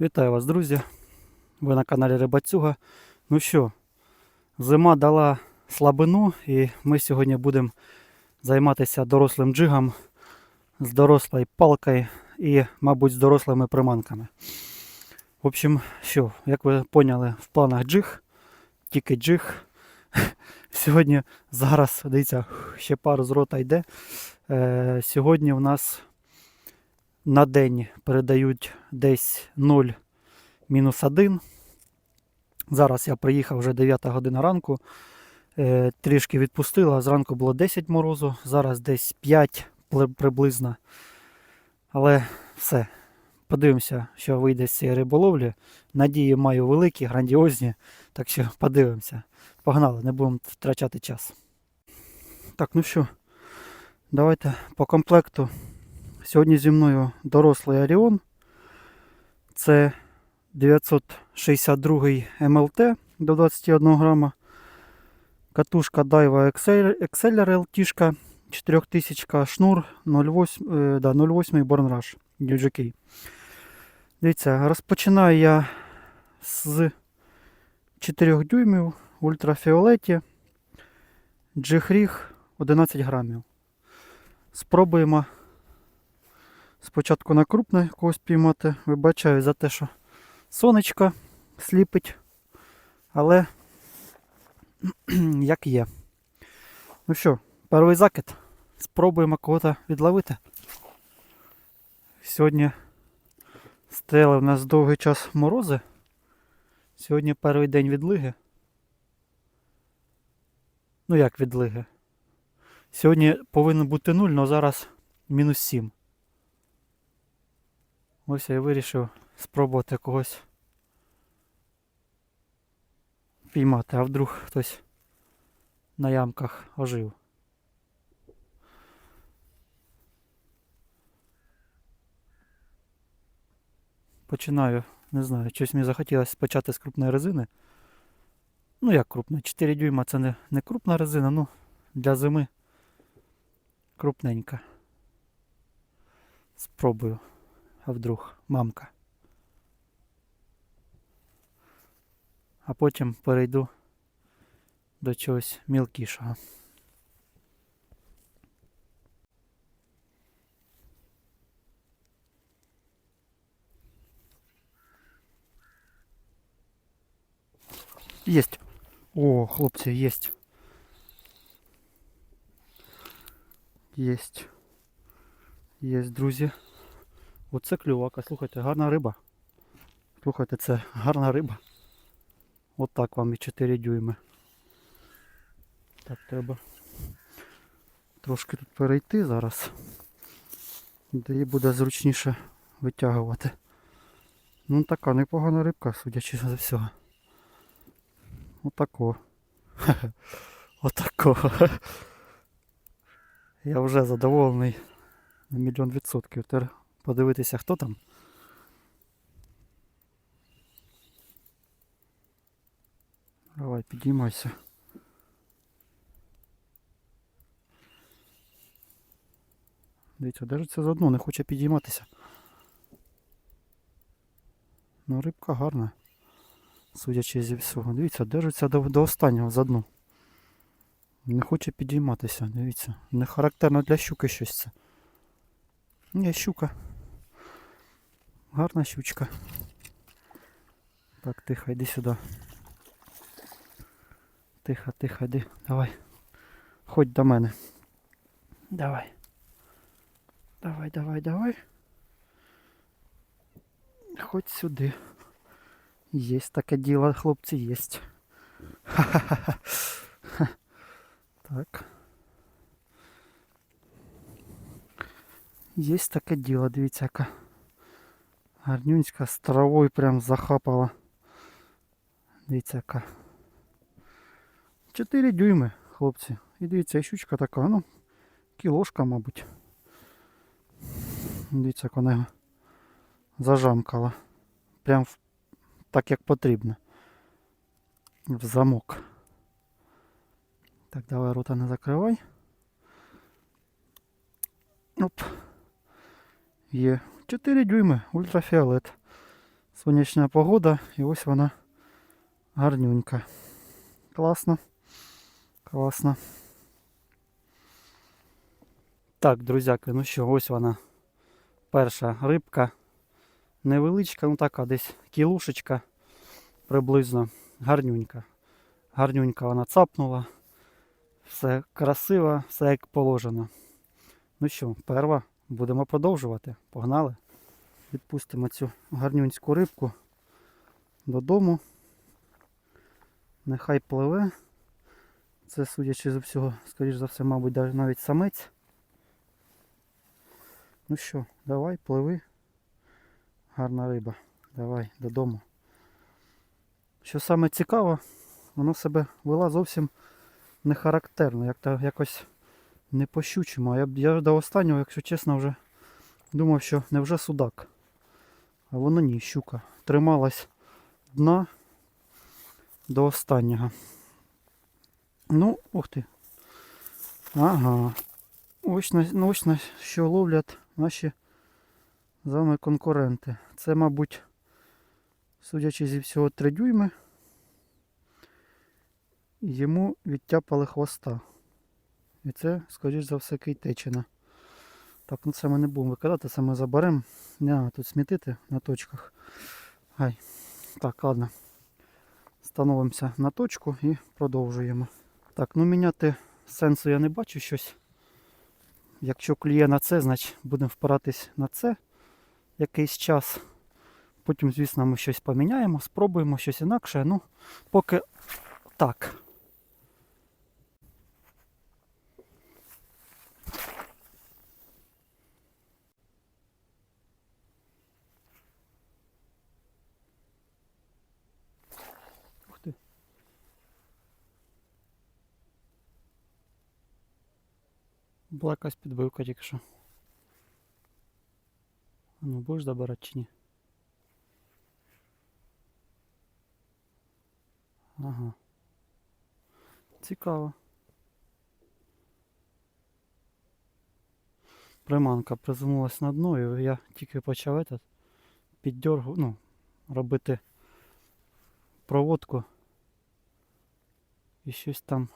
Вітаю вас, друзі! Ви на каналі Рибацюга. Ну що, зима дала слабину, і ми сьогодні будемо займатися дорослим джигом з дорослою палкою і, мабуть, з дорослими приманками. В общем, що, як ви поняли, в планах джиг, тільки джиг. Сьогодні зараз, дивіться, ще пар з рота йде. Е, сьогодні у нас на день передають десь 0 мінус 1. Зараз я приїхав вже 9 година ранку. Е, трішки відпустила. Зранку було 10 морозу, зараз десь 5 приблизно. Але все. Подивимося, що вийде з цієї риболовлі. Надії маю великі, грандіозні. Так що подивимося. Погнали, не будемо втрачати час. Так, ну що, давайте по комплекту. Сьогодні зі мною дорослий Оріон. Це 962 МЛТ до 21 грама. Катушка Daiwa Excel- Exceller LT, 4000 шнур 08, е, да, 08 Born Rush UGK. Дивіться, розпочинаю я з 4 дюймів в ультрафіолеті. Джихріг 11 грамів. Спробуємо спочатку на крупне когось піймати. Вибачаю за те, що сонечко сліпить. Але як є. Ну що, перший закид. Спробуємо кого-то відловити. Сьогодні стояли в нас довгий час морози. Сьогодні перший день відлиги. Ну як відлиги? Сьогодні повинен бути 0, але зараз мінус 7. Ось я вирішив спробувати когось піймати, а вдруг хтось на ямках ожив. Починаю, не знаю, щось мені захотілося почати з крупної резини. Ну як крупна? 4 дюйма це не, не крупна резина, ну для зими крупненька. Спробую. А вдруг мамка. А потім перейду до чогось мілкішого. Єсть. О, хлопці, єсть. Єсть. Єсть, друзі. Оце клювака, слухайте, гарна риба. Слухайте, це гарна риба. От так вам і 4 дюйми. Так, треба трошки тут перейти зараз. Де її буде зручніше витягувати. Ну така непогана рибка, судячи за всього. Отако. Отако. Я вже задоволений на мільйон відсотків. Подивитися, хто там. Давай, підіймайся. Дивіться, держиться за дно, не хоче підійматися. Ну, рибка гарна. Судячи зі всього. Дивіться, держиться до, до останнього за дно. Не хоче підійматися, дивіться. Не характерно для щуки щось це. Ні, щука. Гарна щучка. Так, тихо, йди сюди. Тихо, тихо, йди. Давай. Ходь до мене. Давай. Давай, давай, давай. Ходь сюди. Есть таке діло, хлопці, єсть. Ха-ха-ха. Так. Есть таке діло, дивіться, яка Гарнюнська з травою прям захапала. Дивіться, яка. 4 дюйми, хлопці. І дивіться, щучка така, ну, кілошка, мабуть. Дивіться, як вона його зажамкала. Прям в так, як потрібно. В замок. Так, давай рота не закривай. Оп. Є. 4 дюйми, ультрафіолет. Сонячна погода і ось вона гарнюнька. Класно. Класно. Так, друзяки, ну що, ось вона. Перша рибка. Невеличка, ну така десь кілушечка приблизно. Гарнюнька. Гарнюнька вона цапнула. Все красиво, все як положено. Ну що, перва, будемо продовжувати. Погнали. Відпустимо цю гарнюнську рибку додому. Нехай пливе. Це, судячи з всього, скоріш за все, мабуть, навіть самець. Ну що, давай, пливи. Гарна риба. Давай додому. Що саме цікаво, воно себе вела зовсім не характерно, як то якось не по-щучому. Я, я до останнього, якщо чесно, вже думав, що невже судак. А воно ні, щука. Трималась дна до останнього. Ну, ух ти. Ага. Ось на, ну, ось на що ловлять наші з вами конкуренти. Це, мабуть, судячи зі всього, 3 дюйми. Йому відтяпали хвоста. І це, скоріш за все, кейтечина. Так, ну це ми не будемо викидати, це ми заберемо. Не тут смітити на точках. Гай. Так, ладно. Становимося на точку і продовжуємо. Так, ну міняти сенсу я не бачу щось. Якщо клює на це, значить будемо впиратись на це якийсь час. Потім, звісно, ми щось поміняємо, спробуємо щось інакше. Ну, поки так. Була якась підбивка тільки що. Ну, будеш забирати чи ні? Ага. Цікаво. Приманка приземлилась на дно, і я тільки почав этот піддергу, ну, робити проводку. І щось там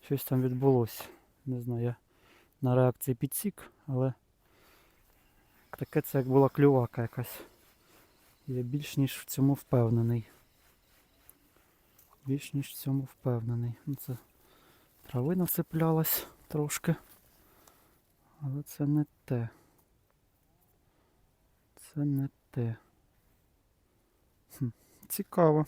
щось там відбулося. Не знаю, я на реакції підсік, але таке це як була клювака якась. Я більш ніж в цьому впевнений. Більш ніж в цьому впевнений. Ну, це трави насиплялась трошки. Але це не те. Це не те. Хм, цікаво.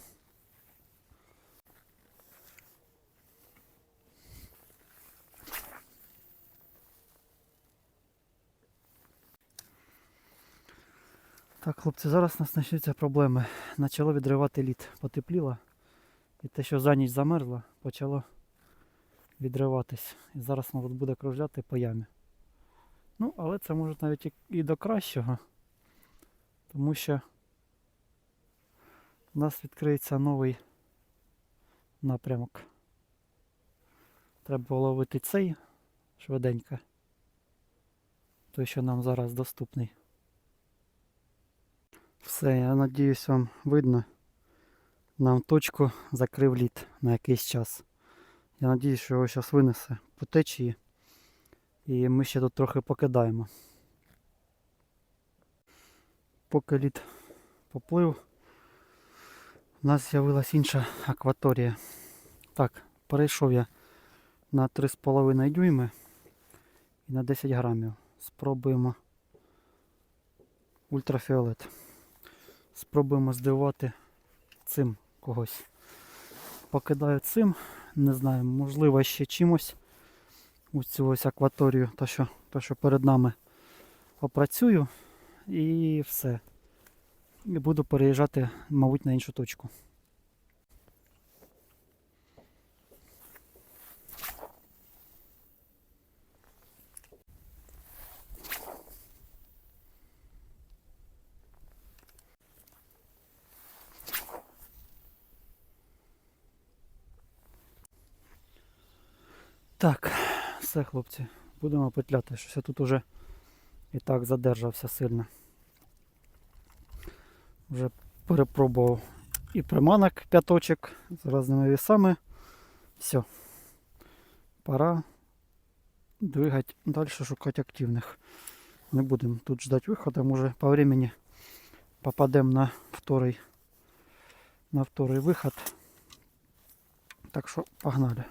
Так, хлопці, зараз у нас почнуться проблеми. Почало відривати лід. Потепліло. І те, що за ніч замерзло, почало відриватись. І зараз от буде кружляти по ямі. Ну, але це може навіть і до кращого. Тому що у нас відкриється новий напрямок. Треба ловити цей швиденько. Той, що нам зараз доступний. Все, я надіюсь, вам видно. Нам точку закрив лід на якийсь час. Я надіюсь, що його зараз винесе по течії. І ми ще тут трохи покидаємо. Поки лід поплив, у нас з'явилась інша акваторія. Так, перейшов я на 3,5 дюйми і на 10 грамів. Спробуємо ультрафіолет. Спробуємо здивувати цим когось. Покидаю цим, не знаю, можливо ще чимось у цю ось акваторію, то що, то, що перед нами опрацюю і все. І буду переїжджати, мабуть, на іншу точку. Так, все, хлопці, будемо петляти. Щось я тут уже і так задержався сильно. Вже перепробував і приманок п'яточок з різними вісами. Все. Пора двигати далі, шукати активних. Не будемо тут ждати виходу, може по времени попадемо на второй, на второй виход. Так що погнали.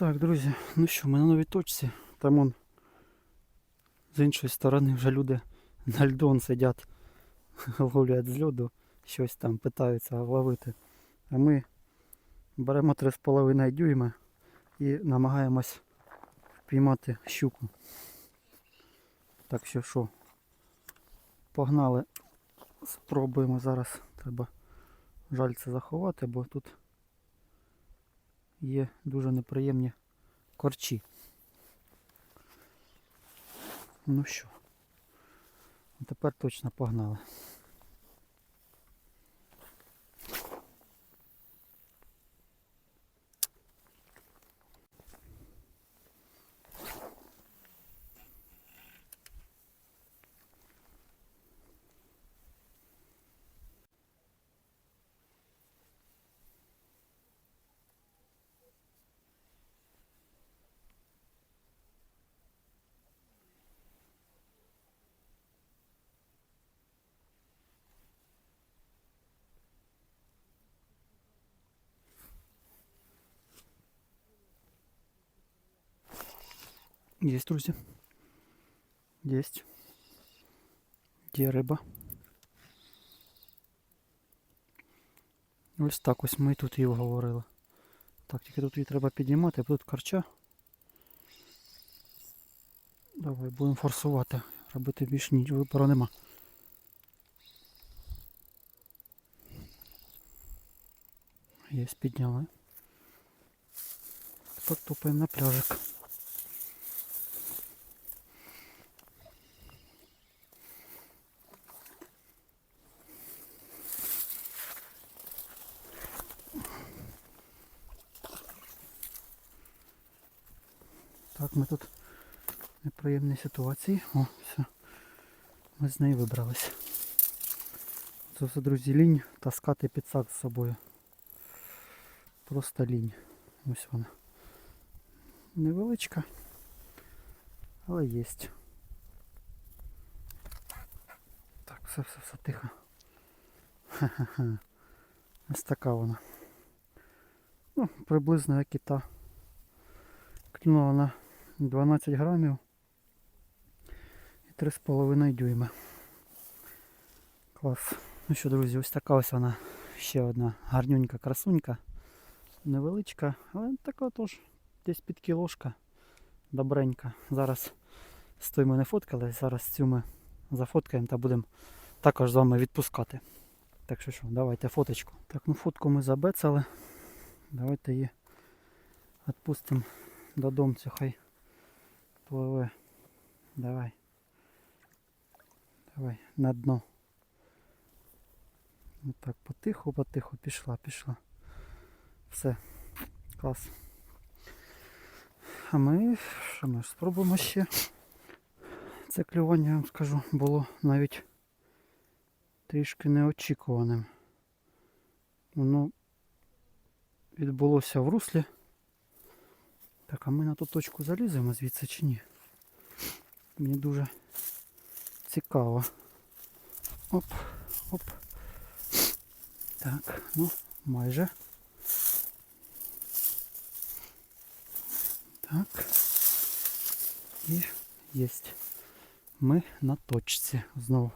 Так, друзі, ну що, ми на новій точці. Там он з іншої сторони вже люди на льдон сидять, ловлять з льоду, щось там питаються ловити. А ми беремо 3,5 дюйма і намагаємось впіймати щуку. Так що що, погнали, спробуємо зараз. Треба жальце заховати, бо тут є дуже неприємні корчі. Ну що, тепер точно погнали. Есть, друзі. Є риба. Ось так ось ми тут її вговорили. Так, тільки тут її треба піднімати, бо тут карча. Давай будемо форсувати. Робити більш ні вибору нема. Є, підняли. Тепер тупаємо на пляжик. Так, ми тут в неприємній ситуації. О, все. Ми з неї вибрались. Це все, друзі, лінь таскати підсак з собою. Просто лінь. Ось вона. Невеличка, але є. Так, все, все, все тихо. Ха-ха-ха. Ось така вона. Ну, приблизно як і та. Клюнула на 12 грамів 3,5 дюйма. Клас. Ну що, друзі, ось така ось вона ще одна гарнюнька красунька. Невеличка, але така теж десь під кілошка. Добренька. Зараз з тою ми не фоткали, зараз цю ми зафоткаємо та будемо також з вами відпускати. Так що що, давайте фоточку. Так, ну фотку ми забецали. Давайте її відпустимо додому, хай пливе. Давай. Давай, на дно. Ну так, потиху, потиху, пішла, пішла. Все. Клас. А ми, що ми ж спробуємо ще. Це клювання, я вам скажу, було навіть трішки неочікуваним. Воно відбулося в руслі. Так, а ми на ту точку заліземо звідси чи ні? Мені дуже цікаво. Оп, оп. Так, ну, майже. Так. І єсть. Ми на точці знову.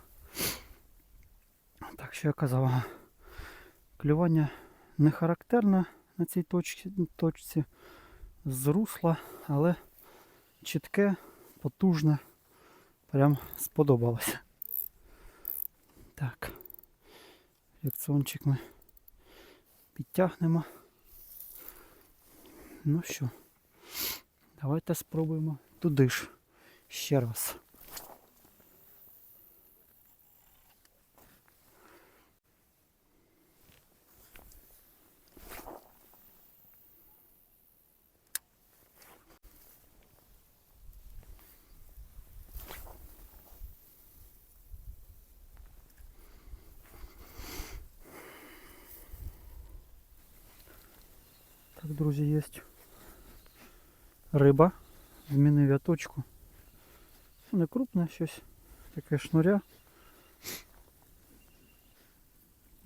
Так, що я казав, клювання не характерне на цій точці, точці з русла, але чітке, потужне. Прям сподобалося. Так. Реакціончик ми підтягнемо. Ну що, давайте спробуємо туди ж ще раз. Друзі, є. Риба. Змінив я точку. Не крупне щось. Таке шнуря.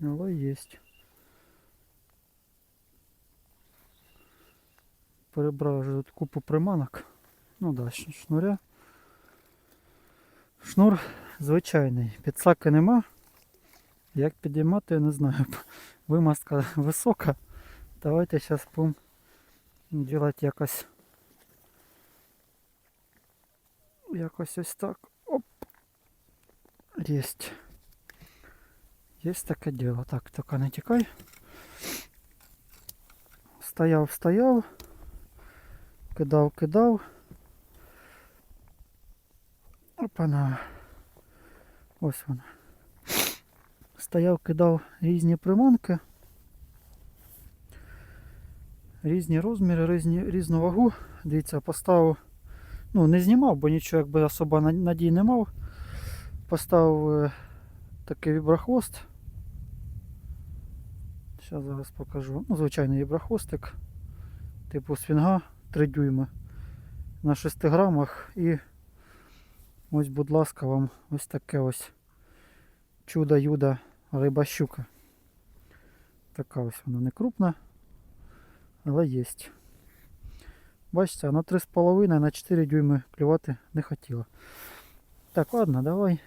Але є. Перебрав вже тут купу приманок. Ну да, шнуря. Шнур звичайний. Підсаки нема. Як підіймати, я не знаю. Вимазка висока. Давайте зараз будемо робити якось. Якось ось так. Оп. Єсть. Есть таке діло. Так, тільки не тікай. Стояв, стояв. Кидав, кидав. Опана. Ось вона. Стояв, кидав різні приманки. Різні розміри, різні, різну вагу. Дивіться, поставив. Ну, не знімав, бо нічого якби особо на- надій не мав. Поставив е, такий віброхвост. Зараз зараз покажу. Ну, звичайний віброхвостик. Типу свінга 3 дюйми на 6 грамах. І ось, будь ласка, вам ось таке ось чудо-юдо риба щука. Така ось вона не крупна, але є. Бачите, на 3,5 на 4 дюйми клювати не хотіла. Так, ладно, давай.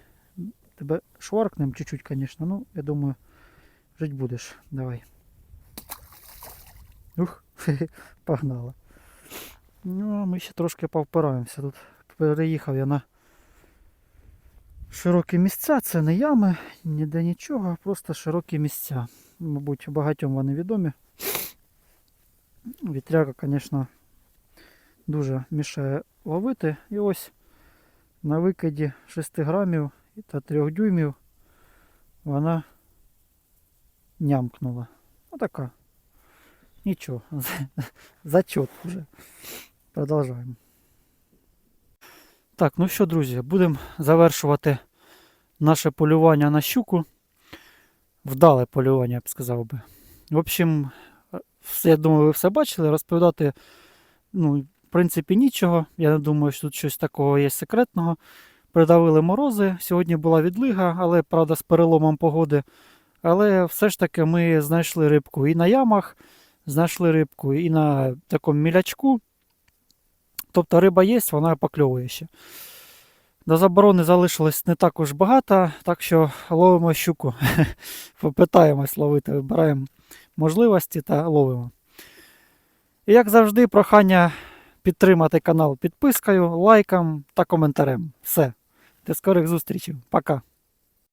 Тебе шваркнем чуть-чуть, конечно. Ну, я думаю, жить будеш. Давай. Ух, погнала. Ну, ми ще трошки повпираємося. Тут переїхав я на широкі місця. Це не ями, ніде нічого, просто широкі місця. Мабуть, багатьом вони відомі. Вітряка, звісно, дуже мішає ловити. І ось на викиді 6 грамів та 3 дюймів вона нямкнула. Отака. Нічого. Зачет вже. Продовжуємо. Так, ну що, друзі, будемо завершувати наше полювання на щуку. Вдале полювання, я б сказав би. В общем, я думаю, ви все бачили. Розповідати, ну, в принципі, нічого. Я не думаю, що тут щось такого є секретного. Придавили морози. Сьогодні була відлига, але правда з переломом погоди. Але все ж таки ми знайшли рибку і на ямах, знайшли рибку і на такому мілячку. Тобто риба є, вона покльовує ще. До заборони залишилось не так уж багато, так що ловимо щуку. Попитаємось ловити, вибираємо можливості та ловимо. І як завжди, прохання підтримати канал підпискою, лайком та коментарем. Все. До скорих зустрічей. Пока.